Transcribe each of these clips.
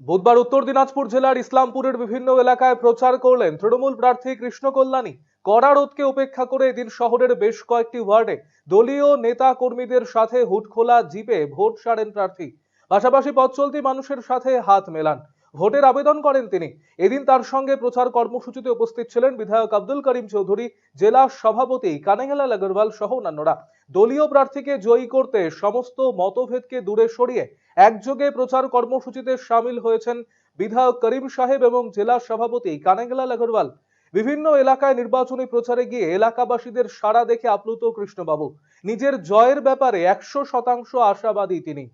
বুধবার উত্তর দিনাজপুর জেলার ইসলামপুরের বিভিন্ন এলাকায় প্রচার করলেন তৃণমূল প্রার্থী কৃষ্ণ কল্যাণী। কড়া রোধকে উপেক্ষা করে এদিন শহরের বেশ কয়েকটি ওয়ার্ডে দলীয় নেতা কর্মীদের সাথে হুটখোলা জিপে ভোট সারেন প্রার্থী। পাশাপাশি পথ চলতি মানুষের সাথে হাত মেলান। ভোটের আবেদন করেন তিনি। এদিন তার সঙ্গে প্রচার কর্মসূচিতে উপস্থিত ছিলেন বিধায়ক আব্দুল করিম চৌধুরী, জেলা সভাপতি কানেহালাল আগরওয়াল সহ অন্যান্যরা। দলীয় প্রার্থীকে জয়ী করতে সমস্ত মতভেদকে দূরে সরিয়ে একযোগে প্রচার কর্মসূচিতে সামিল হয়েছেন বিধায়ক করিম সাহেব এবং জেলা সভাপতি কানেগলাল আগরওয়াল বিভিন্ন এলাকায় নির্বাচনী প্রচারে গিয়ে এলাকাবাসীদের সাড়া দেখে আপ্লুত কৃষ্ণবাবু। নিজের জয়ের ব্যাপারে একশো শতাংশ আশাবাদী তিনি।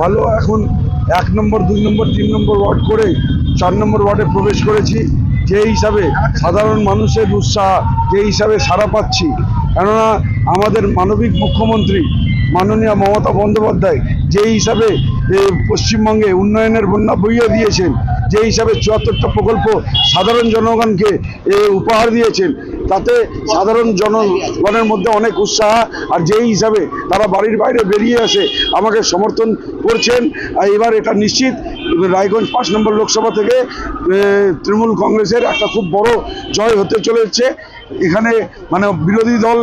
ভালো এখন এক নম্বর, দুই নম্বর, তিন নম্বর ওয়ার্ড করে চার নম্বর ওয়ার্ডে প্রবেশ করেছি। যে হিসাবে সাধারণ মানুষের উৎসাহ, যে হিসাবে সাড়া পাচ্ছি। কেননা আমাদের মানবিক মুখ্যমন্ত্রী মাননীয় মমতা বন্দ্যোপাধ্যায় যে হিসাবে পশ্চিমবঙ্গে উন্নয়নের বন্যা বইয়ে দিয়েছেন, যে হিসাবে চুয়াত্তরটা প্রকল্প সাধারণ জনগণকে উপহার দিয়েছেন তাতে সাধারণ জনগণের মধ্যে অনেক উৎসাহ, আর যেই হিসাবে তারা বাড়ির বাইরে বেরিয়ে আসে আমাকে সমর্থন করছেন এবার এটা নিশ্চিত, রায়গঞ্জ পাঁচ নম্বর লোকসভা থেকে তৃণমূল কংগ্রেসের একটা খুব বড় জয় হতে চলেছে। এখানে মানে বিরোধী দল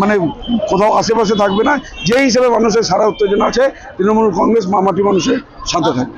মানে কোথাও আশেপাশে থাকবে না যে হিসাবে মানুষের সারা উত্তেজনা আছে, তৃণমূল কংগ্রেস মামাটি মানুষের সাথে থাকবে।